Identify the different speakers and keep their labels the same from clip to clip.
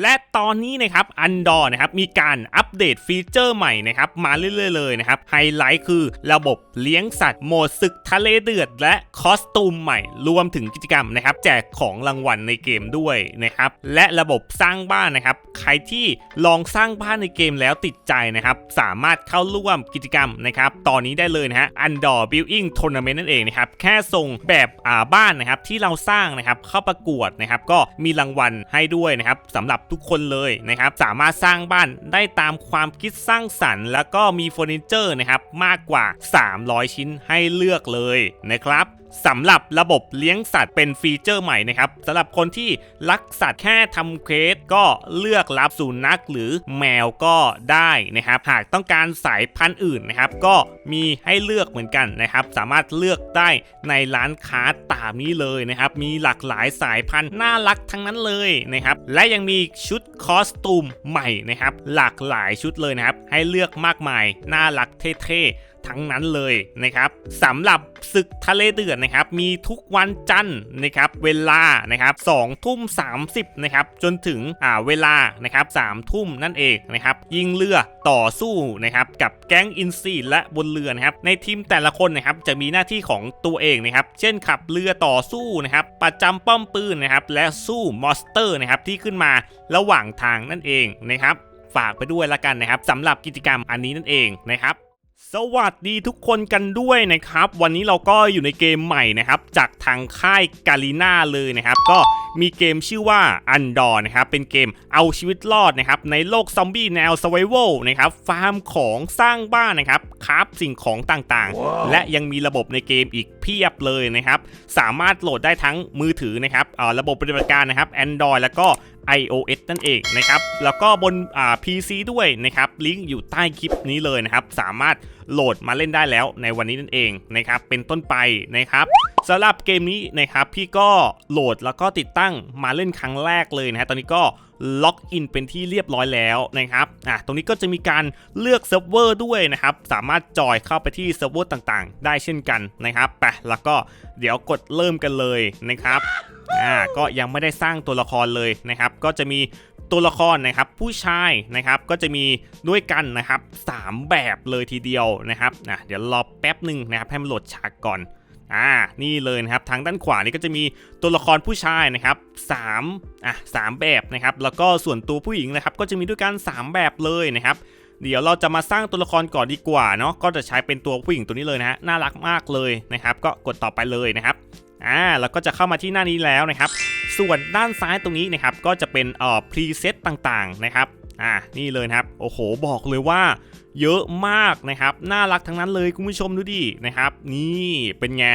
Speaker 1: และตอนนี้นะครับอันดอร์นะครับมีการอัปเดตฟีเจอร์ใหม่นะครับมาเรื่อยๆเลยนะครับไฮไลท์คือระบบเลี้ยงสัตว์โหมดศึกทะเลเดือด และคอสตูมใหม่ รวมถึงกิจกรรมนะครับแจกของรางวัลในเกมด้วยนะครับและระบบสร้างบ้านนะครับใครที่ลองสร้างบ้านในเกมแล้วติดใจนะครับสามารถเข้าร่วมกิจกรรมนะครับตอนนี้ได้เลยนะฮะอันดอร์บิลอิงทัวร์นาเมนต์นั่นเองนะครับแค่ส่งแบบอ่าบ้านนะครับที่เราสร้างนะครับเข้าประกวดนะครับก็มีรางวัลให้ด้วยนะครับสำหรับทุกคนเลยนะครับสามารถสร้างบ้านได้ตามความคิดสร้างสรรค์ แล้วก็มีเฟอร์นิเจอร์นะครับมากกว่า 300 ชิ้นให้เลือกเลยนะครับสำหรับระบบเลี้ยงสัตว์เป็นฟีเจอร์ใหม่นะครับสำหรับคนที่รักสัตว์แค่ทำเควสก็เลือกรับสุนัขหรือแมวก็ได้นะครับ หากต้องการสายพันธุ์อื่นนะครับ ก็มีให้เลือกเหมือนกันนะครับ สามารถเลือกได้ในร้านค้าตามนี้เลยนะครับ มีหลากหลายสายพันธุ์น่ารักทั้งนั้นเลยนะครับ และยังมีชุดคอสตูมใหม่นะครับ หลากหลายชุดเลยนะครับ ให้เลือกมากมายน่ารักเท่ๆ ทั้งนั้นเลยนะครับสำหรับศึกทะเลเดือดนะครับ มีทุกวันจันทร์นะครับ เวลานะครับ2ทุ่ม30นะครับ จนถึงอ่าเวลานะครับ3ทุ่มนั่นเองนะครับ ยิงเรือต่อสู้นะครับ กับแก๊งอินซีและบนเรือนะครับ ในทีมแต่ละคนนะครับจะมีหน้าที่ของตัวเองนะครับ เช่นขับเรือต่อสู้นะครับ ประจำป้อมปืนนะครับ และสู้มอสเตอร์นะครับที่ขึ้นมาระหว่างทางนั่นเองนะครับ ฝากไปด้วยละกันนะครับสำหรับกิจกรรมอันนี้นั่นเองนะครับ สวัสดีทุกคนกันด้วยนะครับ วันนี้เราก็อยู่ในเกมใหม่นะครับ จากทางค่ายกาลีนาเลยนะครับ ก็มีเกมชื่อว่า u n d o r นะครับ เป็นเกมเอาชีวิตรอดนะครับ ในโลกซอมบี้แนว Survival นะครับ ฟาร์มของสร้างบ้านนะครับคราฟสิ่งของต่างๆ และยังมีระบบในเกมอีกเพียบเลยนะครับ สามารถโหลดได้ทั้งมือถือนะครับเอ่อระบบปฏิบัติการนะครับ Android แล้วก็ iOS นั่นเองนะครับแล้วก็บนอ่า PC ด้วยนะครับลิงก์อยู่ใต้คลิปนี้เลยนะครับสามารถโหลดมาเล่นได้แล้วในวันนี้นั่นเองนะครับเป็นต้นไปนะครับสำหรับเกมนี้นะครับพี่ก็โหลดแล้วก็ติดตั้งมาเล่นครั้งแรกเลยนะฮะตอนนี้ก็ ล็อกอินเป็นที่เรียบร้อยแล้วนะครับอะตรงนี้ก็จะมีการเลือกเซิร์ฟเวอร์ด้วยนะครับ สามารถจอยเข้าไปที่เซิร์ฟเวอร์ต่างๆ ได้เช่นกันนะครับไปแล้วก็เดี๋ยวกดเริ่มกันเลยนะครับอ่าก็ยังไม่ได้สร้างตัวละครเลยนะครับ ก็จะมีตัวละครนะครับผู้ชายนะครับก็จะมีด้วยกันนะครับสามแบบเลยทีเดียวนะครับอะเดี๋ยวรอแป๊บหนึ่งนะครับให้มันโหลดฉากก่อน อ่านี่เลยนะครับทางด้านขวานี่ก็จะมีตัวละครผู้ชายนะครับ3อะสามแบบนะครับแล้วก็ส่วนตัวผู้หญิงนะครับก็จะมีด้วยกัน 3 แบบเลยนะครับเดี๋ยวเราจะมาสร้างตัวละครก่อนดีกว่าเนาะก็จะใช้เป็นตัวผู้หญิงตัวนี้เลยนะฮะน่ารักมากเลยนะครับ ก็กดต่อไปเลยนะครับอ่าแล้วก็จะเข้ามาที่หน้านี้แล้วนะครับ ส่วนด้านซ้ายตรงนี้นะครับก็จะเป็นเอ่อพรีเซตต่างๆนะครับ อ่านี่เลยนะครับ โอ้โหบอกเลยว่า เยอะมากนะครับ น่ารักทั้งนั้นเลยคุณผู้ชมดูดินะครับ นี่เป็นไง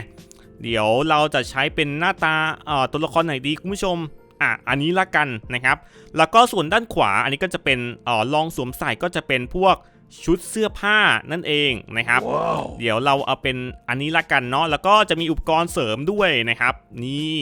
Speaker 1: เดี๋ยวเราจะใช้เป็นหน้าตาเอ่อตัวละครไหนดีคุณผู้ชมอะอันนี้ละกันนะครับ แล้วก็ส่วนด้านขวาอันนี้ก็จะเป็นเอ่อลองสวมใส่ก็จะเป็นพวกชุดเสื้อผ้านั่นเองนะครับเดี๋ยวเราเอาเป็นอันนี้ละกันเนาะแล้วก็จะมีอุปกรณ์เสริมด้วยนะครับ นี่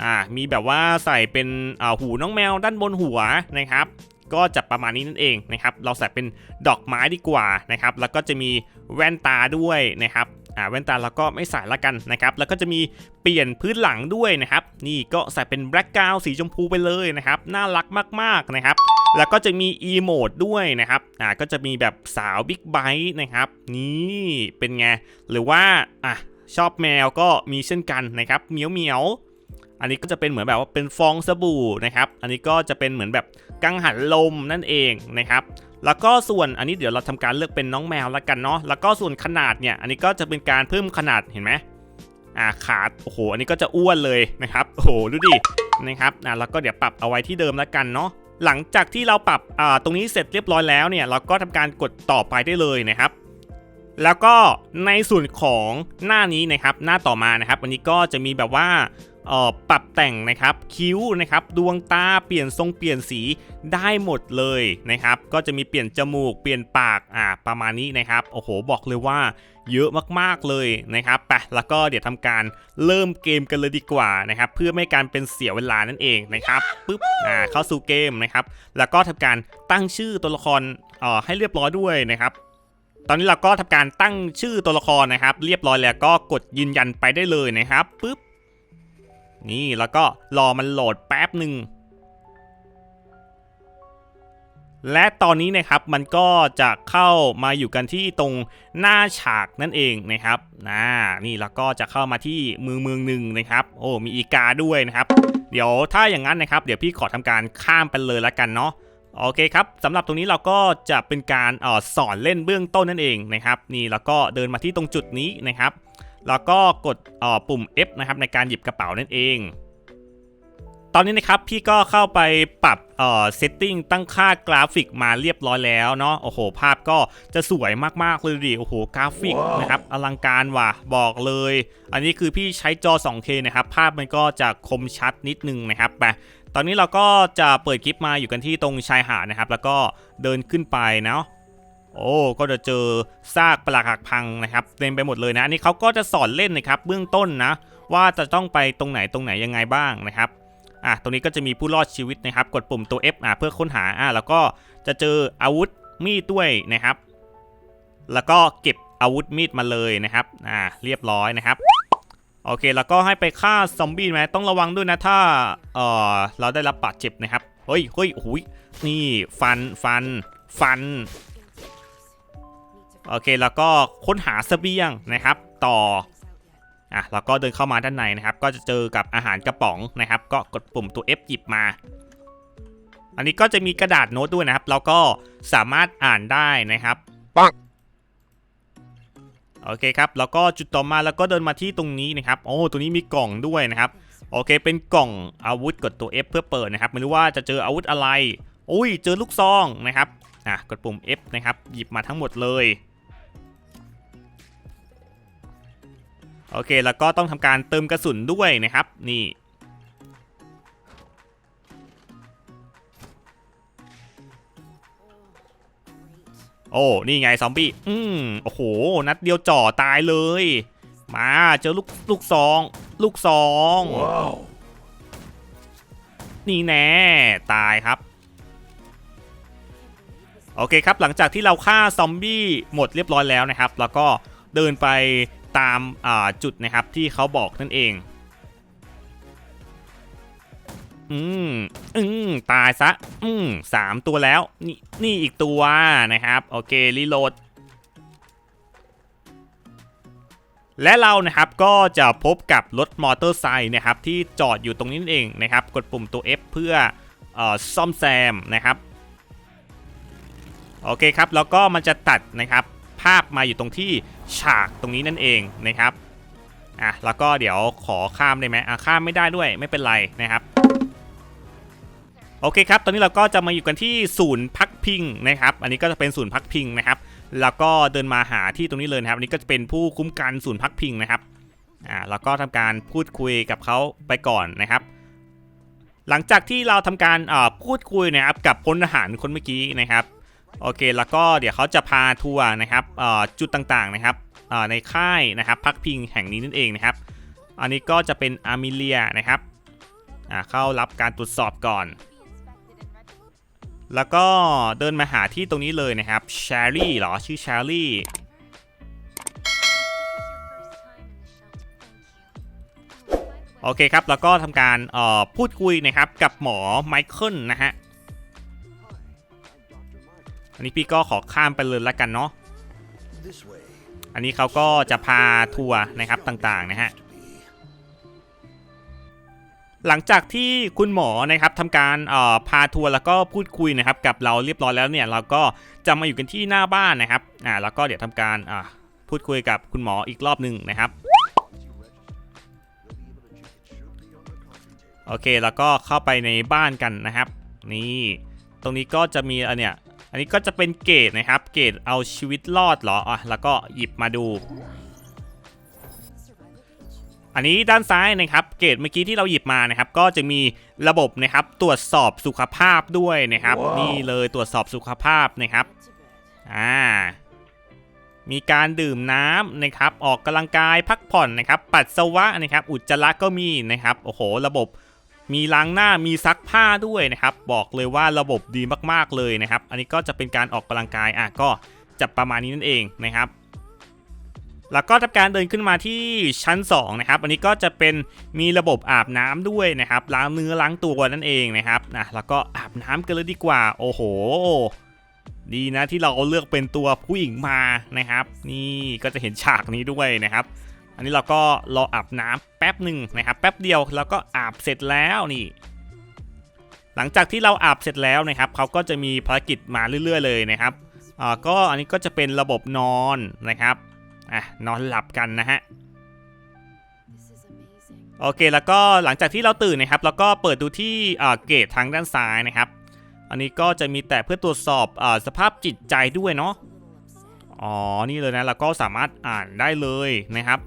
Speaker 1: อ่ามีแบบว่าใส่เป็นอ่าหูน้องแมวด้านบนหัวนะครับ ก็จะประมาณนี้นั่นเองนะครับ เราใส่เป็นดอกไม้ดีกว่านะครับ แล้วก็จะมีแว่นตาด้วยนะครับอ่าแว่นตาเราก็ไม่ใส่ละกันนะครับ แล้วก็จะมีเปลี่ยนพื้นหลังด้วยนะครับ นี่ก็ใส่เป็นแบล็กกราวสีชมพูไปเลยนะครับ น่ารักมากๆนะครับ แล้วก็จะมีอีโมดด้วยนะครับ อ่า ก็จะมีแบบสาวบิ๊กไบค์นะครับ นี่เป็นไง หรือว่า อะชอบแมวก็มีเช่นกันนะครับ เหมียวเหมียวๆ อันนี้ก็จะเป็นเหมือนแบบว่าเป็นฟองสบู่นะครับ อันนี้ก็จะเป็นเหมือนแบบกังหันลมนั่นเองนะครับ แล้วก็ส่วนอันนี้เดี๋ยวเราทำการเลือกเป็นน้องแมวแล้วกันเนาะ แล้วก็ส่วนขนาดเนี่ย อันนี้ก็จะเป็นการเพิ่มขนาดเห็นไหมอ่าขาดโอ้โห อันนี้ก็จะอ้วนเลยนะครับ โอ้โห ดูดิ นะครับ อ่าแล้วก็เดี๋ยวปรับเอาไว้ที่เดิมแล้วกันเนาะหลังจากที่เราปรับอ่าตรงนี้เสร็จเรียบร้อยแล้วเนี่ยเราก็ทำการกดต่อไปได้เลยนะครับ แล้วก็ในส่วนของหน้านี้นะครับ หน้าต่อมานะครับ วันนี้ก็จะมีแบบว่า ปรับแต่งนะครับคิ้วนะครับดวงตาเปลี่ยนทรงเปลี่ยนสีได้หมดเลยนะครับก็จะมีเปลี่ยนจมูกเปลี่ยนปากอ่าประมาณนี้นะครับโอ้โหบอกเลยว่าเยอะมากๆเลยนะครับไปแล้วก็เดี๋ยวทำการเริ่มเกมกันเลยดีกว่านะครับเพื่อไม่การเป็นเสียเวลานั่นเองนะครับปึ๊บอ่าเข้าสู่เกมนะครับแล้วก็ทำการตั้งชื่อตัวละครอ่อให้เรียบร้อยด้วยนะครับตอนนี้เราก็ทำการตั้งชื่อตัวละครนะครับ เรียบร้อยแล้วก็กดยืนยันไปได้เลยนะครับปึ๊บ นี่แล้วก็รอมันโหลดแป๊บหนึ่งและตอนนี้นะครับมันก็จะเข้ามาอยู่กันที่ตรงหน้าฉากนั่นเองนะครับนะนี่แล้วก็จะเข้ามาที่เมืองเมืองหนึ่งนะครับ โอ้มีอีกาด้วยนะครับ เดี๋ยวถ้าอย่างนั้นนะครับ เดี๋ยวพี่ขอทำการข้ามไปเลยละกันเนาะโอเคครับสำหรับตรงนี้เราก็จะเป็นการออสอนเล่นเบื้องต้นนั่นเองนะครับ นี่แล้วก็เดินมาที่ตรงจุดนี้นะครับ แล้วก็กดเอ่อปุ่ม F นะครับในการหยิบกระเป๋านั่นเอง ตอนนี้นะครับพี่ก็เข้าไปปรับเอ่อเซตติ้งตั้งค่ากราฟิกมาเรียบร้อยแล้วเนาะโอ้โห ภาพก็จะสวยมากๆเลยดิโอ้โหกราฟิกนะครับอลังการว่ะบอกเลย อันนี้คือพี่ใช้จอ 2K นะครับ ภาพมันก็จะคมชัดนิดนึงนะครับไปตอนนี้เราก็จะเปิดคลิปมาอยู่กันที่ตรงชายหาดนะครับ แล้วก็เดินขึ้นไปเนาะ โอ้ก็จะเจอซากปลักหักพังนะครับเต็มไปหมดเลยนะอันนี้เขาก็จะสอนเล่นนะครับเบื้องต้นนะ ว่าจะต้องไปตรงไหนตรงไหนยังไงบ้างนะครับอะตรงนี้ก็จะมีผู้รอดชีวิตนะครับ กดปุ่มตัว F อะเพื่อค้นหาอะแล้วก็จะเจออาวุธมีดด้วยนะครับ แล้วก็เก็บอาวุธมีดมาเลยนะครับอ่าเรียบร้อยนะครับโอเคแล้วก็ให้ไปฆ่าซอมบี้ไหมต้องระวังด้วยนะถ้าเอ่อเราได้รับบาดเจ็บนะครับเฮ้ยเฮ้ยโอ้ยนี่ฟันฟันฟัน โอเคแล้วก็ค้นหาเสบียงนะครับต่ออะแล้วก็เดินเข้ามาด้านในนะครับ ก็จะเจอกับอาหารกระป๋องนะครับ ก็กดปุ่มตัว F หยิบมา อันนี้ก็จะมีกระดาษโน้ตด้วยนะครับ แล้วก็สามารถอ่านได้นะครับ
Speaker 2: ปัง
Speaker 1: โอเคครับแล้วก็จุดต่อมาแล้วก็เดินมาที่ตรงนี้นะครับโอ้ตัวนี้มีกล่องด้วยนะครับโอเค เป็นกล่องอาวุธกดตัว F เพื่อเปิดนะครับไม่รู้ว่าจะเจออาวุธอะไร อุ้ยเจอลูกซองนะครับอะกดปุ่ม F นะครับหยิบมาทั้งหมดเลย โอเค แล้วก็ต้องทำการเติมกระสุนด้วยนะครับ นี่ โอ้ นี่ไงซอมบี้ อืมโอ้โห นัดเดียวจ่อตายเลย มาเจอลูกลูกซอง ลูกซอง
Speaker 2: Wow.
Speaker 1: นี่แน่ ตายครับโอเคครับ หลังจากที่เราฆ่าซอมบี้หมดเรียบร้อยแล้วนะครับ แล้วก็เดินไป ตามาจุดนะครับที่เขาบอกนั่นเอง อืมอืมตายซะ อืมสามตัวแล้ว นี่นี่อีกตัวนะครับ โอเครีโหลดและเรานะครับก็จะพบกับรถมอเตอร์ไซค์นะครับที่จอดอยู่ตรงนี้นั่นเองนะครับ กดปุ่มตัว F เพื่อออซ่อมแซมนะครับ โอเคครับ แล้วก็มันจะตัดนะครับาพมาอยู่ตรงที่ฉากตรงนี้นั่นเองนะครับอะแล้วก็เดี๋ยวขอข้ามได้ไหมอะข้ามไม่ได้ด้วยไม่เป็นไรนะครับโอเคครับ ตอนนี้เราก็จะมาอยู่กันที่ศูนย์พักพิงนะครับ อันนี้ก็จะเป็นศูนย์พักพิงนะครับ แล้วก็เดินมาหาที่ตรงนี้เลยนะครับ อันนี้ก็จะเป็นผู้คุ้มกันศูนย์พักพิงนะครับ อ่า แล้วก็ทำการพูดคุยกับเขาไปก่อนนะครับ หลังจากที่เราทำการอ่าพูดคุยนะครับกับพลทหารคนเมื่อกี้นะครับ โอเค แล้วก็เดี๋ยวเขาจะพาทัวร์นะครับจุดต่างๆนะครับในค่ายนะครับพักพิงแห่งนี้นั่นเองนะครับ อันนี้ก็จะเป็นอามิเลียนะครับเข้ารับการตรวจสอบก่อน แล้วก็เดินมาหาที่ตรงนี้เลยนะครับแชรี่เหรอชื่อแชรี่โอเคครับ แล้วก็ทำการออพูดคุยนะครับกับหมอไมเคิลนะฮะ อันนี้พี่ก็ขอข้ามไปเลยละกันเนาะอันนี้เขาก็จะพาทัวร์นะครับต่างๆนะฮะหลังจากที่คุณหมอนะครับทำการพาทัวร์แล้วก็พูดคุยนะครับ กับเราเรียบร้อยแล้วเนี่ยเราก็จะมาอยู่กันที่หน้าบ้านนะครับอ่าแล้วก็เดี๋ยวทำการอ่าพูดคุยกับคุณหมออีกรอบหนึ่งนะครับโอเคแล้วก็เข้าไปในบ้านกันนะครับ นี่ตรงนี้ก็จะมีอันเนี้ย นนี้ก็จะเป็นเกรดนะครับ เกรดเอาชีวิตรอดเหรออะแล้วก็หยิบมาดู อันนี้ด้านซ้ายนะครับ เกรดเมื่อกี้ที่เราหยิบมานะครับ ก็จะมีระบบนะครับ ตรวจสอบสุขภาพด้วยนะครับ
Speaker 2: ว้าว
Speaker 1: นี่เลยตรวจสอบสุขภาพนะครับอ่ามีการดื่มน้ำนะครับ ออกกำลังกายพักผ่อนนะครับ ปัสสาวะนะครับ อุจจาระก็มีนะครับ โอ้โห ระบบ มีล้างหน้ามีซักผ้าด้วยนะครับ บอกเลยว่าระบบดีมากๆเลยนะครับ อันนี้ก็จะเป็นการออกกำลังกายอะก็จะประมาณนี้นั่นเองนะครับแล้วก็ทำการเดินขึ้นมาที่ชั้น2นะครับ อันนี้ก็จะเป็นมีระบบอาบน้ำด้วยนะครับ ล้างเนื้อล้างตัวนั่นเองนะครับนะแล้วก็อาบน้ำกันเลยดีกว่า โอ้โห ดีนะที่เราเลือกเป็นตัวผู้หญิงมานะครับ นี่ก็จะเห็นฉากนี้ด้วยนะครับ อันนี้เราก็รออาบน้ำแป๊บหนึ่งนะครับแป๊บเดียวแล้วก็อาบเสร็จแล้วนี่ หลังจากที่เราอาบเสร็จแล้วนะครับเขาก็จะมีภารกิจมาเรื่อย ๆ เลยนะครับอ่าก็อันนี้ก็จะเป็นระบบนอนนะครับอะนอนหลับกันนะฮะโอเคแล้วก็หลังจากที่เราตื่นนะครับ แล้วก็เปิดดูที่อ่าเกตทางด้านซ้ายนะครับ อันนี้ก็จะมีแต่เพื่อตรวจสอบอาสภาพจิตใจด้วยเนาะอ๋อนี่เลยนะเราก็สามารถอ่านได้เลยนะครับ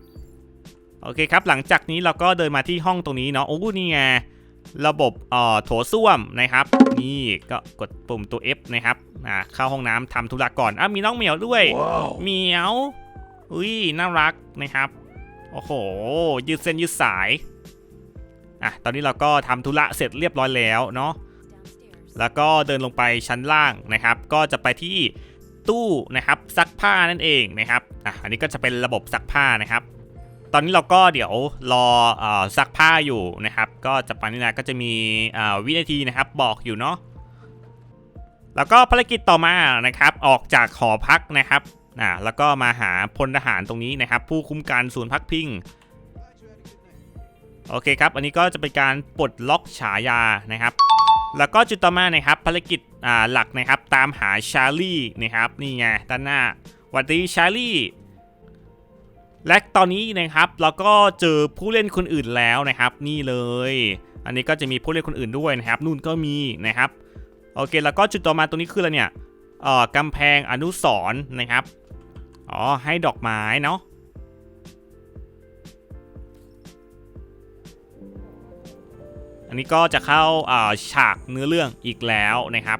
Speaker 1: โอเคครับ หลังจากนี้เราก็เดินมาที่ห้องตรงนี้เนาะโอ้นี่ไงระบบเอ่อโถส้วมนะครับ นี่ก็กดปุ่มตัว F นะครับอ่าเข้าห้องน้ำทำธุระก่อนอะมีน้องเหมียวด้วยเหมียวอุ้ยน่ารักนะครับโอ้โห ยืดเส้นยืดสายอะตอนนี้เราก็ทำธุระเสร็จเรียบร้อยแล้วเนาะ
Speaker 2: Downstairs.
Speaker 1: แล้วก็เดินลงไปชั้นล่างนะครับ ก็จะไปที่ตู้นะครับซักผ้านั่นเองนะครับอะอันนี้ก็จะเป็นระบบซักผ้านะครับ ตอนนี้เราก็เดี๋ยวรออซักผ้าอยู่นะครับ ก็จะปานี่นะก็จะมีวินาทีนะครับบอกอยู่เนาะแล้วก็ภารกิจต่อมานะครับ ออกจากหอพักนะครับอ่าแล้วก็มาหาพลทหารตรงนี้นะครับ ผู้คุ้มกันศูนย์พักพิงโอเคครับ อันนี้ก็จะเป็นการปลดล็อกฉายานะครับ แล้วก็จุดต่อมานะครับภารกิจหลักนะครับ ตามหาชาร์ลี่นะครับ นี่ไงด้านหน้าวัดดีชาร์ลี่ และตอนนี้นะครับเราก็เจอผู้เล่นคนอื่นแล้วนะครับ นี่เลย อันนี้ก็จะมีผู้เล่นคนอื่นด้วยนะครับนู่นก็มีนะครับโอเคแล้วก็จุดต่อมาตรงนี้คืออะไรเนี่ยเอ่อกำแพงอนุสรณ์นะครับอ๋อให้ดอกไม้เนาะอันนี้ก็จะเข้าอ่าฉากเนื้อเรื่องอีกแล้วนะครับ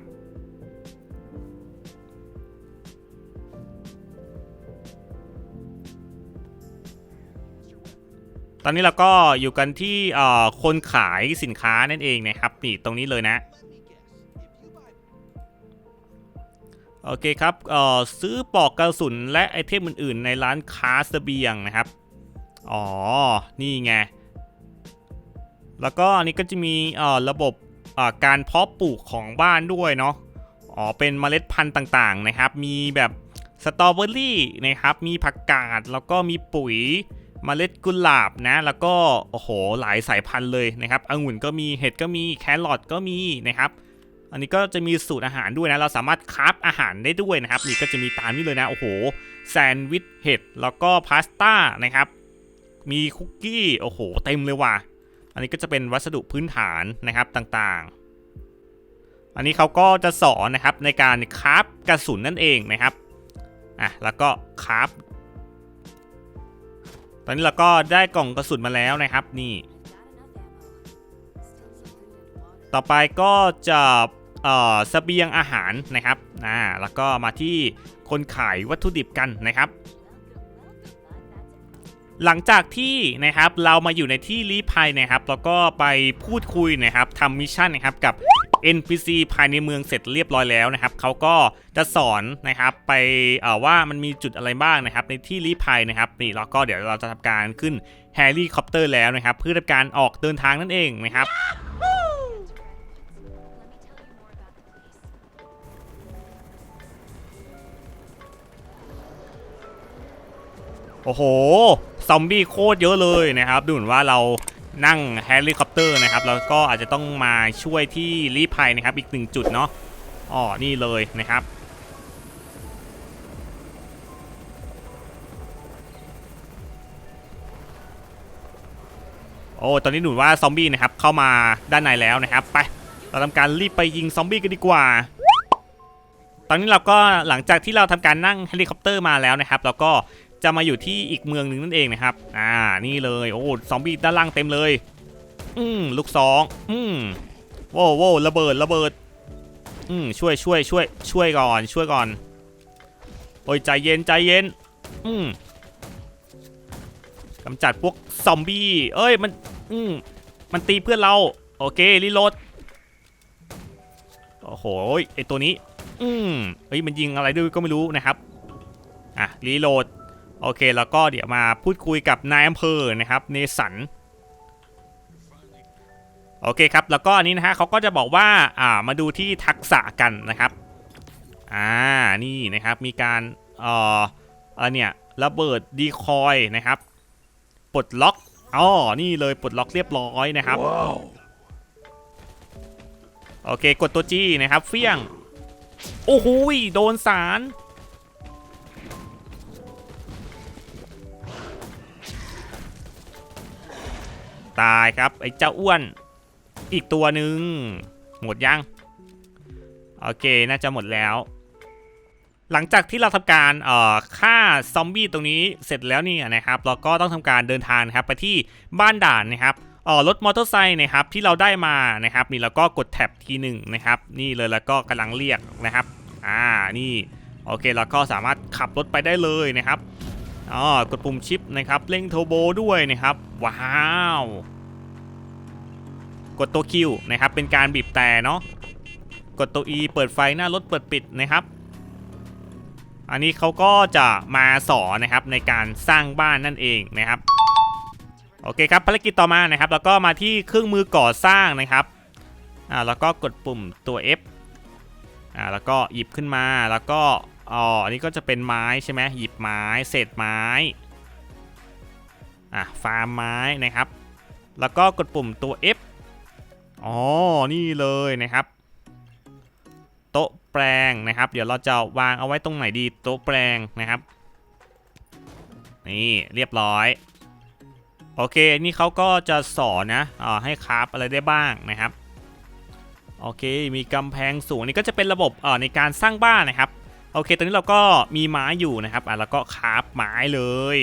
Speaker 1: อนนี้เราก็อยู่กันที่คนขายสินค้านั่นเองนะครับนี่ตรงนี้เลยนะโอเคครับซื้อปลอกกระสุนและไอเทมอื่นๆ ในร้านค้าเสบียงนะครับ อ๋อ นี่ไง แล้วก็อันนี้ก็จะมีระบบการเพาะปลูกของบ้านด้วยเนาะ อ๋อ เป็นเมล็ดพันธุ์ต่างๆนะครับ มีแบบสตรอเบอรี่นะครับ มีผักกาด แล้วก็มีปุ๋ย เมล็ดกุหลาบนะ แล้วก็โอ้โหหลายสายพันธุ์เลยนะครับองุ่นก็มีเห็ดก็มีแครอทก็มีนะครับอันนี้ก็จะมีสูตรอาหารด้วยนะ เราสามารถคราฟอาหารได้ด้วยนะครับ นี่ก็จะมีตามนี้เลยนะ โอ้โห แซนด์วิชเห็ด แล้วก็พาสต้านะครับ มีคุกกี้ โอ้โห เต็มเลยว่ะ อันนี้ก็จะเป็นวัสดุพื้นฐานนะครับต่างๆ อันนี้เขาก็จะสอนนะครับในการคราฟกระสุนนั่นเองนะครับ อะ แล้วก็คราฟ อนนี้เราก็ได้กล่องกระสุนมาแล้วนะครับนี่ ต่อไปก็จะเอ่อเสบียงอาหารนะครับอ่าแล้วก็มาที่คนขายวัตถุดิบกันนะครับ หลังจากที่นะครับเรามาอยู่ในที่ลี้ภัยนะครับแล้วก็ไปพูดคุยนะครับทำมิชชั่นนะครับกับ NPC ภายในเมืองเสร็จเรียบร้อยแล้วนะครับเขาก็จะสอนนะครับไปว่ามันมีจุดอะไรบ้างนะครับ ในที่ลี้ภัยนะครับนี่แล้วก็เดี๋ยวเราจะทำการขึ้นแฮร์รี่คอปเตอร์แล้วนะครับเพื่อทำการออกเดินทางนั่นเองนะครับ อ้โห ซอมบี้โคตรเยอะเลยนะครับ ดูเหมือนว่าเรานั่งเฮลิคอปเตอร์นะครับแล้วก็อาจจะต้องมาช่วยที่รีภัยนะครับ อีกหนึ่งจุดเนาะอ๋อนี่เลยนะครับ โอ้ตอนนี้หนูว่าซอมบี้นะครับเข้ามาด้านในแล้วนะครับ ไปเราทำการรีบไปยิงซอมบี้กันดีกว่า ตอนนี้เราก็หลังจากที่เราทำการนั่งเฮลิคอปเตอร์มาแล้วนะครับ เราก็ จะมาอยู่ที่อีกเมืองหนึ่งนั่นเองนะครับ อ่า นี่เลย โอ้ซอมบี้ด้านล่างเต็มเลย อืมลูกสอง อืมโว้วโว้วระเบิดระเบิด อืมช่วยช่วยช่วยช่วยก่อน ช่วยก่อน โอ้ยใจเย็นใจเย็น อืมกำจัดพวกซอมบี้ เอ้ย มัน อืมมันตีเพื่อนเรา โอเครีโหลดโอ้โหไอตัวนี้ อืมเฮ้ย มันยิงอะไรด้วยก็ไม่รู้นะครับ อะ รีโหลด โอเคแล้วก็เดี๋ยวมาพูดคุยกับนายอำเภอนะครับเนสันโอเคครับแล้วก็อันนี้นะฮะเขาก็จะบอกว่าอ่ามาดูที่ทักษะกันนะครับอ่านี่นะครับมีการเอ่อเออเนี่ยระเบิดดีคอยนะครับปลดล็อกอ๋อนี่เลยปลดล็อกเรียบร้อยนะครับโอเคกดตัวจีนะครับเฟี้ยงโอ้โหโดนสาร ตายครับไอ้เจ้าอ้วนอีกตัวหนึ่งหมดยังโอเคน่าจะหมดแล้ว หลังจากที่เราทำการเอ่อฆ่าซอมบี้ตรงนี้เสร็จแล้วนี่นะครับเราก็ต้องทำการเดินทางครับไปที่บ้านด่านนะครับเอ่อรถมอเตอร์ไซค์นะครับที่เราได้มานะครับนี่เราก็กดแท็บทีหนึ่งนะครับนี่เลยแล้วก็กำลังเรียกนะครับอ่านี่โอเคเราก็สามารถขับรถไปได้เลยนะครับ อ๋อกดปุ่มชิปนะครับเร่งเทอร์โบด้วยนะครับ ว้าว กดตัวคิวนะครับเป็นการบีบแต่เนาะกดตัว E เปิดไฟหน้ารถเปิดปิดนะครับ อันนี้เขาก็จะมาสอนนะครับในการสร้างบ้านนั่นเองนะครับโอเคครับภารกิจต่อมานะครับแล้วก็มาที่เครื่องมือก่อสร้างนะครับอ่าแล้วก็กดปุ่มตัว F อ่าแล้วก็หยิบขึ้นมาแล้วก็ อ๋อ อันนี้ก็จะเป็นไม้ใช่ไหมหยิบไม้เศษไม้ อะ ฟาร์มไม้นะครับ แล้วก็กดปุ่มตัว F อ๋อ นี่เลยนะครับ โต๊ะแปลงนะครับ เดี๋ยวเราจะวางเอาไว้ตรงไหนดี โต๊ะแปลงนะครับ นี่เรียบร้อย โอเค นี่เขาก็จะสอนนะอ่าให้คราฟอะไรได้บ้างนะครับ โอเค มีกำแพงสูงนี่ก็จะเป็นระบบเอ่อในการสร้างบ้านนะครับ โอเค ตอนนี้เราก็มีไม้อยู่นะครับ อะแล้วก็คาฟไม้เลย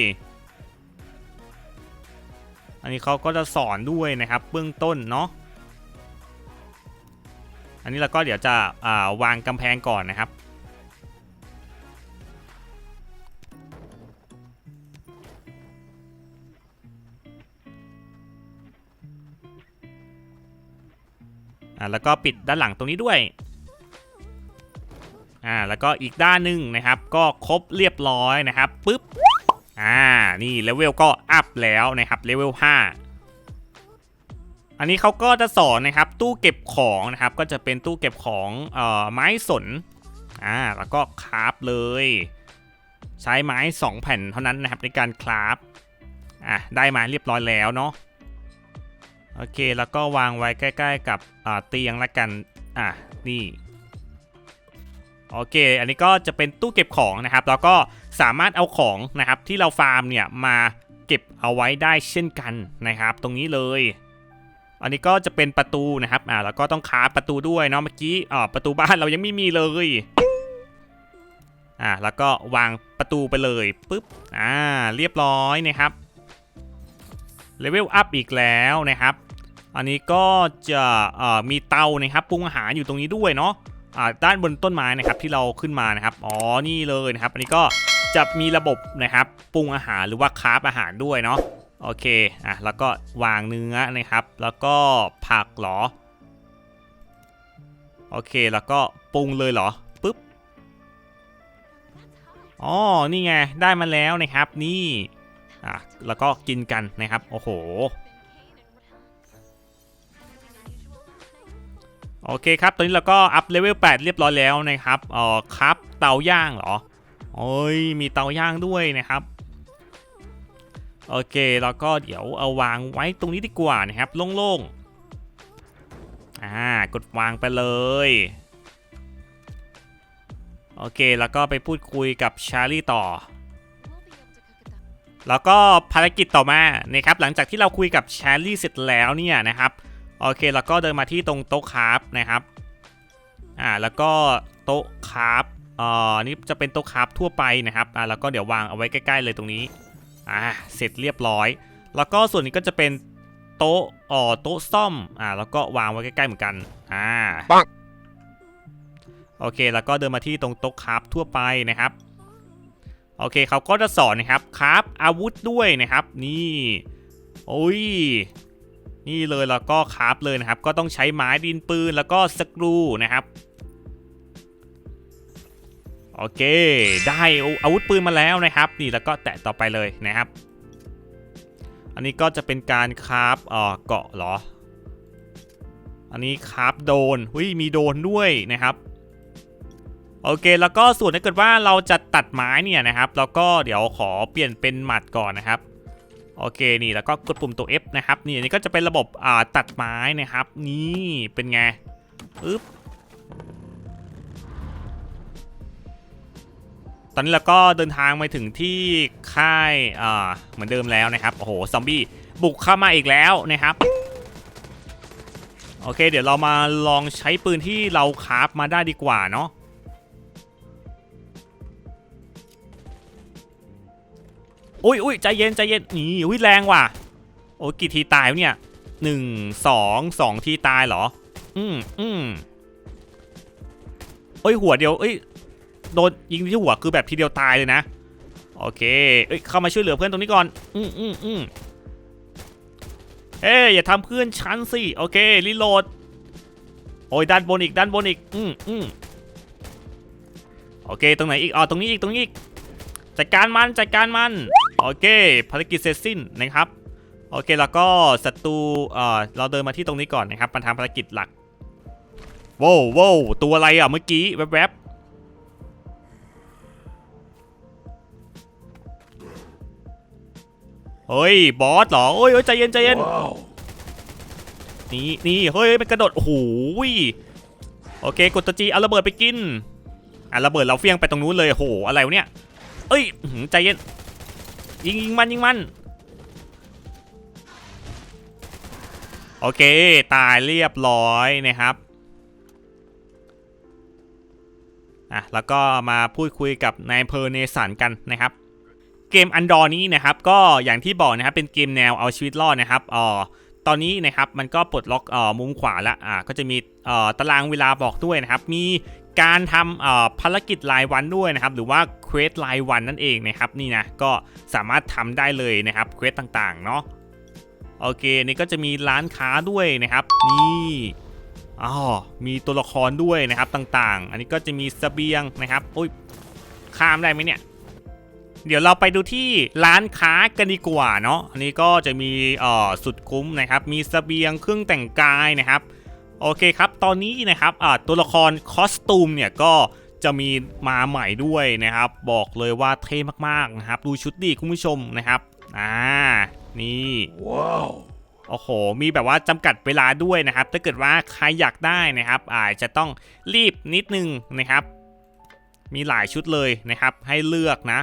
Speaker 1: อันนี้เขาก็จะสอนด้วยนะครับ เบื้องต้นเนาะ อันนี้เราก็เดี๋ยวจะอ่าวางกำแพงก่อนนะครับ อ่าแล้วก็ปิดด้านหลังตรงนี้ด้วย อ่าแล้วก็อีกด้านหนึ่งนะครับก็ครบเรียบร้อยนะครับปุ๊บอ่านี่เลเวลก็อัพแล้วนะครับเลเวล5อันนี้เขาก็จะสอนนะครับตู้เก็บของนะครับก็จะเป็นตู้เก็บของเอ่อไม้สนอ่าแล้วก็คราฟเลย ใช้ไม้ 2 แผ่นเท่านั้นนะครับในการคราฟอะได้มาเรียบร้อยแล้วเนาะโอเคแล้วก็วางไว้ใกล้ ๆ กับอ่าเตียงละกันอะนี่ โอเค อันนี้ก็จะเป็นตู้เก็บของนะครับ แล้วก็สามารถเอาของนะครับที่เราฟาร์มเนี่ยมาเก็บเอาไว้ได้เช่นกันนะครับ ตรงนี้เลย อันนี้ก็จะเป็นประตูนะครับ อ่า แล้วก็ต้องคาประตูด้วยเนาะ เมื่อกี้อ่าประตูบ้านเรายังไม่มีเลย อ่า แล้วก็วางประตูไปเลยปุ๊บ อ่า เรียบร้อยนะครับ เลเวลอัพอีกแล้วนะครับ อันนี้ก็จะเอ่อมีเตานะครับปรุงอาหารอยู่ตรงนี้ด้วยเนาะ ด้านบนต้นไม้นะครับที่เราขึ้นมานะครับอ๋อนี่เลยนะครับ อันนี้ก็จะมีระบบนะครับปรุงอาหารหรือว่าคราฟอาหารด้วยเนาะโอเคอะแล้วก็วางเนื้อนะครับ แล้วก็ผักหรอโอเคแล้วก็ปรุงเลยเหรอปึ๊บอ๋อนี่ไงได้มาแล้วนะครับนี่อะแล้วก็กินกันนะครับโอ้โห โอเคครับ ตอนนี้เราก็อัพเลเวล8เรียบร้อยแล้วนะครับเอ่อครับเตาย่างเหรอ โอ้ย มีเตาย่างด้วยนะครับ โอเค แล้วก็เดี๋ยวเอาวางไว้ตรงนี้ดีกว่านะครับ โล่งๆ อ่า กดวางไปเลย โอเค แล้วก็ไปพูดคุยกับชาร์ลีต่อแล้วก็ภารกิจต่อมานะครับหลังจากที่เราคุยกับแชร์รี่เสร็จแล้วเนี่ยนะครับ โอเคแล้วก็เดินมาที่ตรงโต๊ะคราฟนะครับอ่าแล้วก็โต๊ะคราฟเอ่อนี่จะเป็นโต๊ะคราฟทั่วไปนะครับอ่าแล้วก็เดี๋ยววางเอาไว้ใกล้ๆเลยตรงนี้อ่าเสร็จเรียบร้อย แล้วก็ส่วนนี้ก็จะเป็นโต๊ะอ๋อโต๊ะซ่อมอ่าแล้วก็วางไว้ใกล้ๆเหมือนกันอ่า
Speaker 3: ปัง
Speaker 1: โอเค แล้วก็เดินมาที่ตรงโต๊ะคราฟทั่วไปนะครับ โอเคเขาก็จะสอนนะครับคราฟอาวุธด้วยนะครับ นี่ โอ้ย นี่เลยแล้วก็คราฟเลยนะครับ ก็ต้องใช้ไม้ดินปืนแล้วก็สกรูนะครับโอเค ได้อาวุธปืนมาแล้วนะครับ นี่แล้วก็แตะต่อไปเลยนะครับ อันนี้ก็จะเป็นการคาฟเกาะเหรอ อันนี้คาฟโดนหุ้ยมีโดนด้วยนะครับโโอเคแล้วก็ส่วนถ้าเกิดว่าเราจะตัดไม้เนี่ยนะครับ แล้วก็เดี๋ยวขอเปลี่ยนเป็นหมัดก่อนนะครับ โอเคนี่แล้วก็กดปุ่มตัว F นะครับนี่อันนี้ก็จะเป็นระบบอ่าตัดไม้นะครับ นี่เป็นไงอึ๊บตอนนี้เราก็เดินทางมาถึงที่ค่ายอ่าเหมือนเดิมแล้วนะครับโอ้โหซอมบี้บุกเข้ามาอีกแล้วนะครับโอเค เดี๋ยวเรามาลองใช้ปืนที่เราคราฟมาได้ดีกว่าเนาะ อุ้ยอุ้ยใจเย็นใจเย็นนี่อุ้ยแรงว่ะโอ้กี่ทีตายวะเนี่ยหนึ่งสองสองทีตายเหรอ อืมอืมเอ้ยหัวเดียวเอ้ยโดนยิงที่หัวคือแบบทีเดียวตายเลยนะ โอเค เอ้ยเข้ามาช่วยเหลือเพื่อนตรงนี้ก่อน อืมอืมอืมเอ้ยอย่าทำเพื่อนฉันสิโอเครีโหลดโอ้ยด้านบนอีกด้านบนอีก อืมอืมโอเค ตรงไหนอีกอ๋อตรงนี้อีกตรงนี้อีกจัดการมันจัดการมัน โอเคภารกิจเสร็จสิ้นนะครับโอเคแล้วก็ศัตรูเอ่อเราเดินมาที่ตรงนี้ก่อนนะครับมาทำภารกิจหลักโว้วโว้วตัวอะไรอะเมื่อกี้แวบๆเฮ้ยบอสเหรอโอ้ยโอ้ยใจเย็นใจเย็นนี่นี่เฮ้ยมันกระโดดโอ้โหยโอเคกดตัวจีเอาระเบิดไปกินอะระเบิดเราเฟี้ยงไปตรงนู้นเลยโอ้โหอะไรวะเนี่ยเอ้ยอื้อหือใจเย็น ยิงยิงมันยิงมันโอเค ตายเรียบร้อยนะครับอะแล้วก็มาพูดคุยกับนายเพอเนสันกันนะครับ เกมอันดอร์นี้นะครับก็อย่างที่บอกนะครับเป็นเกมแนวเอาชีวิตรอดนะครับอ๋อตอนนี้นะครับมันก็ปลดล็อกเอ่อมุมขวาละอ่าก็จะมีเอ่อตารางเวลาบอกด้วยนะครับ มี การทำภารกิจรายวันด้วยนะครับ หรือว่าเควสรายวันนั่นเองนะครับนี่นะก็สามารถทำได้เลยนะครับเควสต่างๆเนาะโอเคนี่ก็จะมีร้านค้าด้วยนะครับ นี่อ๋อมีตัวละครด้วยนะครับต่างๆ อันนี้ก็จะมีเสบียงนะครับอุ้ยข้ามได้ไหมเนี่ยเดี๋ยวเราไปดูที่ร้านค้ากันดีกว่าเนาะอันนี้ก็จะมีเอ่อสุดคุ้มนะครับ มีเสบียงเครื่องแต่งกายนะครับ โอเคครับ ตอนนี้นะครับอ่าตัวละครคอสตูมเนี่ยก็จะมีมาใหม่ด้วยนะครับ บอกเลยว่าเท่มากๆนะครับ ดูชุดดีคุณผู้ชมนะครับ อ่า นี่
Speaker 3: ว้าว
Speaker 1: โอ้โห มีแบบว่าจำกัดเวลาด้วยนะครับ ถ้าเกิดว่าใครอยากได้นะครับ อาจจะต้องรีบนิดนึงนะครับ มีหลายชุดเลยนะครับ ให้เลือกนะ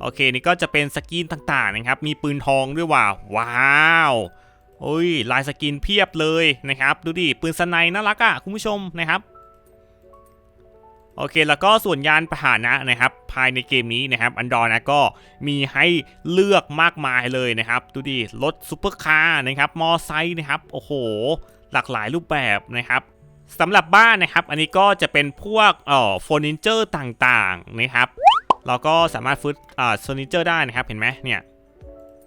Speaker 1: โอเค นี่ก็จะเป็นสกินต่างๆนะครับ มีปืนทองด้วยว่ะว้าว โอ้ยลายสกินเพียบเลยนะครับดูดิปืนสไนน่ารักอะ่ะคุณผู้ชมนะครับโอเคแล้วก็ส่วนยานพาหนะนะครับภายในเกมนี้นะครับอันดอร์นะก็มีให้เลือกมากมายเลยนะครับดูดิรถซูเปอร์คาร์นะครับมอไซค์นะครับโอ้โห หลากหลายรูปแบบนะครับสำหรับบ้านนะครับอันนี้ก็จะเป็นพวกเอ่อเฟอร์นิเจอร์ต่างๆนะครับเราก็สามารถฟื้นอ่าเฟอร์นิเจอร์ได้นะครับเห็นไหมเนี่ย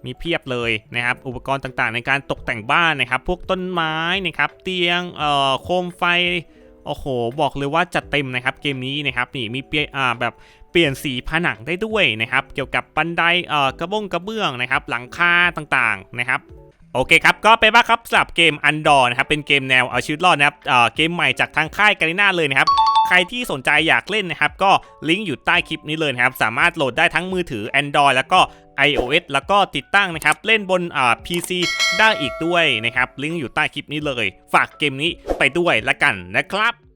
Speaker 1: มีเพียบเลยนะครับ อุปกรณ์ต่างๆ ในการตกแต่งบ้านนะครับ พวกต้นไม้นะครับ เตียงเอ่อโคมไฟ โอ้โห บอกเลยว่าจัดเต็มนะครับ เกมนี้นะครับ นี่มีเปลี่ยนอ่าแบบเปลี่ยนสีผนังได้ด้วยนะครับ เกี่ยวกับบันไดเอ่อกระบงกระเบื้องนะครับ หลังคาต่างๆนะครับโอเคครับ ก็เป็นว่าครับสำหรับเกมอันดอร์นะครับ เป็นเกมแนวเอาชีวิตรอดนะครับเอ่อเกมใหม่จากทางค่ายการิน่าเลยนะครับ ใครที่สนใจอยากเล่นนะครับ ก็ลิงก์อยู่ใต้คลิปนี้เลยนะครับ สามารถโหลดได้ทั้งมือถือ Android แล้วก็ iOS แล้วก็ติดตั้งนะครับ เล่นบนอ่า PC ได้อีกด้วยนะครับ ลิงก์อยู่ใต้คลิปนี้เลย ฝากเกมนี้ไปด้วยละกันนะครับ